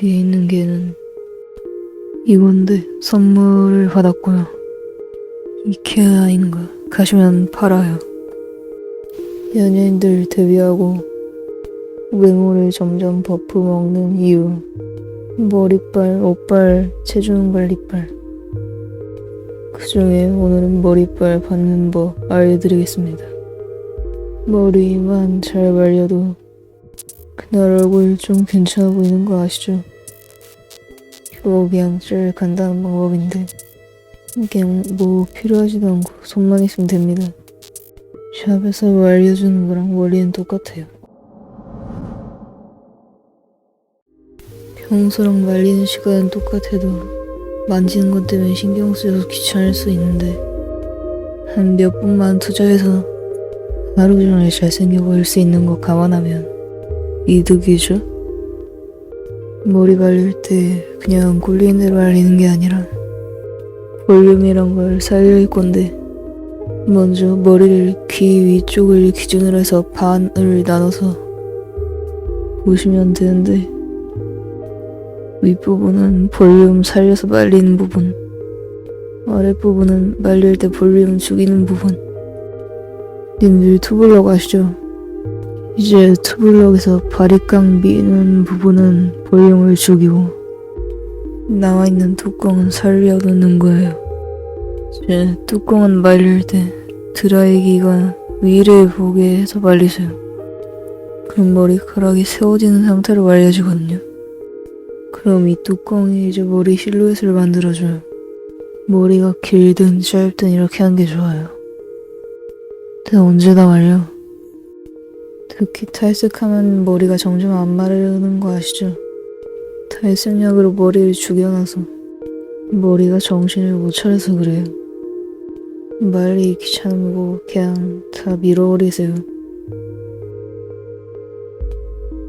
뒤에 있는 개는 이건데 선물을 받았고요. 이케아인가 가시면 팔아요. 연예인들 데뷔하고 외모를 점점 버프 먹는 이유 머리빨, 옷빨, 체중 관리빨 그 중에 오늘은 머리빨 받는 법 알려드리겠습니다. 머리만 잘 말려도 그날 얼굴 좀 괜찮아 보이는 거 아시죠? 그거 제일 간단한 방법인데 그냥 뭐 필요하지도 않고 손만 있으면 됩니다. 샵에서 알려주는 거랑 원리는 똑같아요. 평소랑 말리는 시간은 똑같아도 만지는 것 때문에 신경 쓰여서 귀찮을 수 있는데 한 몇 분만 투자해서 하루 종일 잘생겨 보일 수 있는 거 감안하면 이득이죠? 머리 말릴 때 그냥 꼴리는 대로 말리는 게 아니라 볼륨이란 걸 살릴 건데 먼저 머리를 귀 위쪽을 기준으로 해서 반을 나눠서 보시면 되는데 윗부분은 볼륨 살려서 말리는 부분 아랫부분은 말릴 때 볼륨 죽이는 부분 님들 투블럭 아시죠? 이제 투블럭에서 바리깡 미는 부분은 볼륨을 죽이고 나와 있는 뚜껑은 살려놓는 거예요. 이제 뚜껑은 말릴 때 드라이기가 위를 보게 해서 말리세요. 그럼 머리카락이 세워지는 상태로 말려지거든요. 그럼 이 뚜껑이 이제 머리 실루엣을 만들어줘요. 머리가 길든 짧든 이렇게 하는 게 좋아요. 근데 언제 다 말려 특히 탈색하면 머리가 점점 안 마르는 거 아시죠? 탈색약으로 머리를 죽여놔서 머리가 정신을 못 차려서 그래요. 말리 귀찮은 거 그냥 다 밀어버리세요.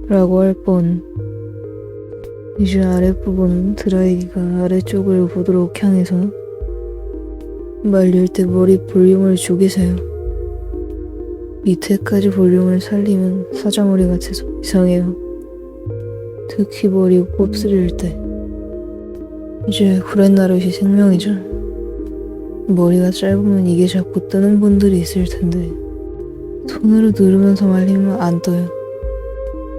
라고 할 뻔. 이제 아랫부분 드라이기가 아래쪽을 보도록 향해서 말릴 때 머리 볼륨을 죽이세요. 밑에까지 볼륨을 살리면 사자머리 같아서 이상해요. 특히 머리 곱슬일 때. 이제 구렛나룻이 생명이죠. 머리가 짧으면 이게 자꾸 뜨는 분들이 있을 텐데 손으로 누르면서 말리면 안 떠요.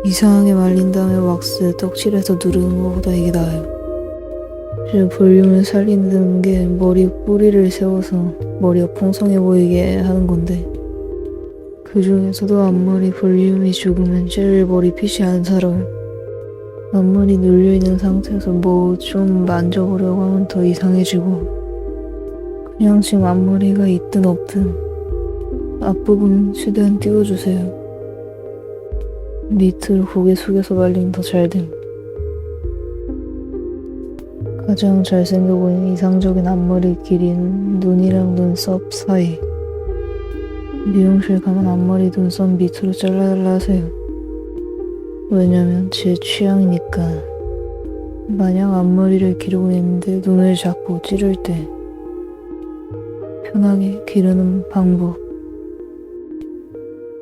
이상하게 말린 다음에 왁스 떡칠해서 누르는 것보다 이게 나아요. 이제 볼륨을 살리는 게 머리 뿌리를 세워서 머리가 풍성해 보이게 하는 건데 그 중에서도 앞머리 볼륨이 죽으면 제일 머리핏이 안 살아요. 앞머리 눌려있는 상태에서 뭐 좀 만져보려고 하면 더 이상해지고 그냥 지금 앞머리가 있든 없든 앞부분 최대한 띄워주세요. 밑으로 고개 숙여서 말리면 더 잘 됨. 가장 잘생겨 보이는 이상적인 앞머리 길이는 눈이랑 눈썹 사이. 미용실 가면 앞머리 눈썹 밑으로 잘라달라 하세요. 왜냐면 제 취향이니까. 만약 앞머리를 기르고 있는데 눈을 자꾸 찌를 때 편하게 기르는 방법.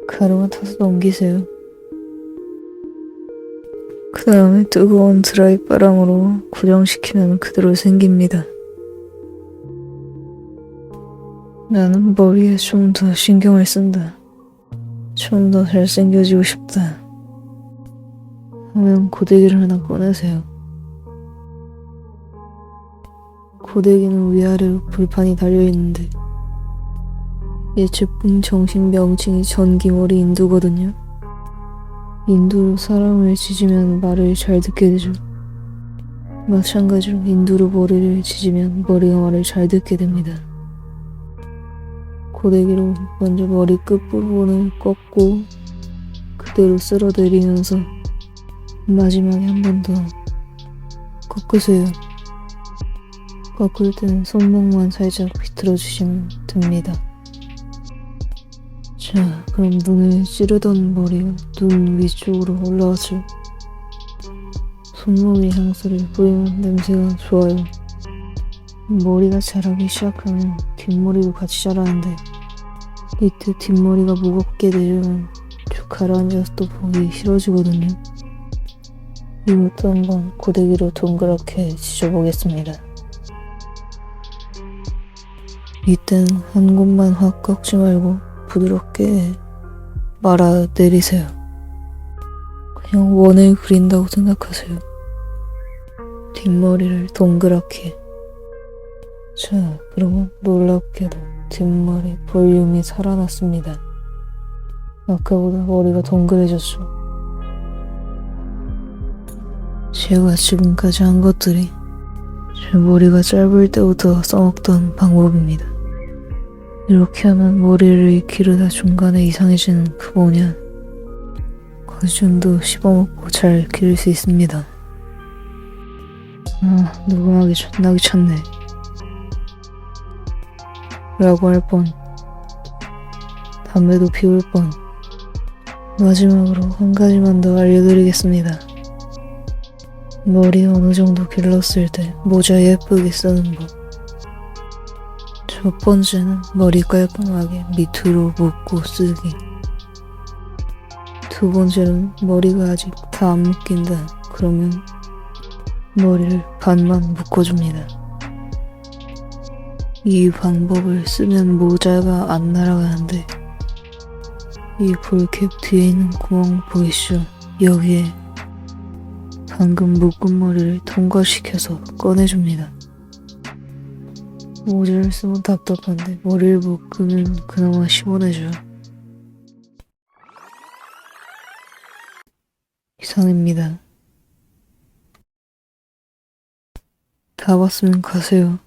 가루만 타서 넘기세요. 그 다음에 뜨거운 드라이 바람으로 고정시키면 그대로 생깁니다. 나는 머리에 좀 더 신경을 쓴다. 좀 더 잘생겨지고 싶다. 하면 고데기를 하나 꺼내세요. 고데기는 위아래로 불판이 달려있는데 정식 명칭이 전기머리 인두거든요. 인두로 사람을 지지면 말을 잘 듣게 되죠. 마찬가지로 인두로 머리를 지지면 머리가 말을 잘 듣게 됩니다. 고데기로 먼저 머리 끝부분을 꺾고 그대로 쓸어내리면서 마지막에 한 번 더 꺾으세요. 꺾을 때는 손목만 살짝 비틀어 주시면 됩니다. 자, 그럼 눈을 찌르던 머리가 눈 위쪽으로 올라와죠. 손목에 향수를 뿌리면 냄새가 좋아요. 머리가 자라기 시작하면 뒷머리도 같이 자라는데 이때 뒷머리가 무겁게 내려면 쭉 가라앉아서 또 보기 싫어지거든요. 이것도 한번 고데기로 동그랗게 지져보겠습니다. 이땐 한 곳만 확 꺾지 말고 부드럽게 말아 내리세요. 그냥 원을 그린다고 생각하세요. 뒷머리를 동그랗게. 자, 그러면 놀랍게도 뒷머리 볼륨이 살아났습니다. 아까보다 머리가 동그래졌죠. 제가 지금까지 한 것들이 제 머리가 짧을 때부터 써먹던 방법입니다. 이렇게 하면 머리를 기르다 중간에 이상해지는 그 뭐냐 거중도 씹어먹고 잘 기를 수 있습니다. 아 녹음하기 존나 귀찮네. 라고 할 뻔. 담배도 피울 뻔. 마지막으로 한 가지만 더 알려드리겠습니다. 머리 어느 정도 길렀을 때 모자 예쁘게 쓰는 법. 첫 번째는 머리 깔끔하게 밑으로 묶고 쓰기. 두 번째는 머리가 아직 다 안 묶인다. 그러면 머리를 반만 묶어줍니다. 이 방법을 쓰면 모자가 안 날아가는데 이 볼캡 뒤에 있는 구멍 보이시죠? 여기에 방금 묶은 머리를 통과시켜서 꺼내줍니다. 모자를 쓰면 답답한데 머리를 묶으면 그나마 시원해져요. 이상입니다. 다 봤으면 가세요.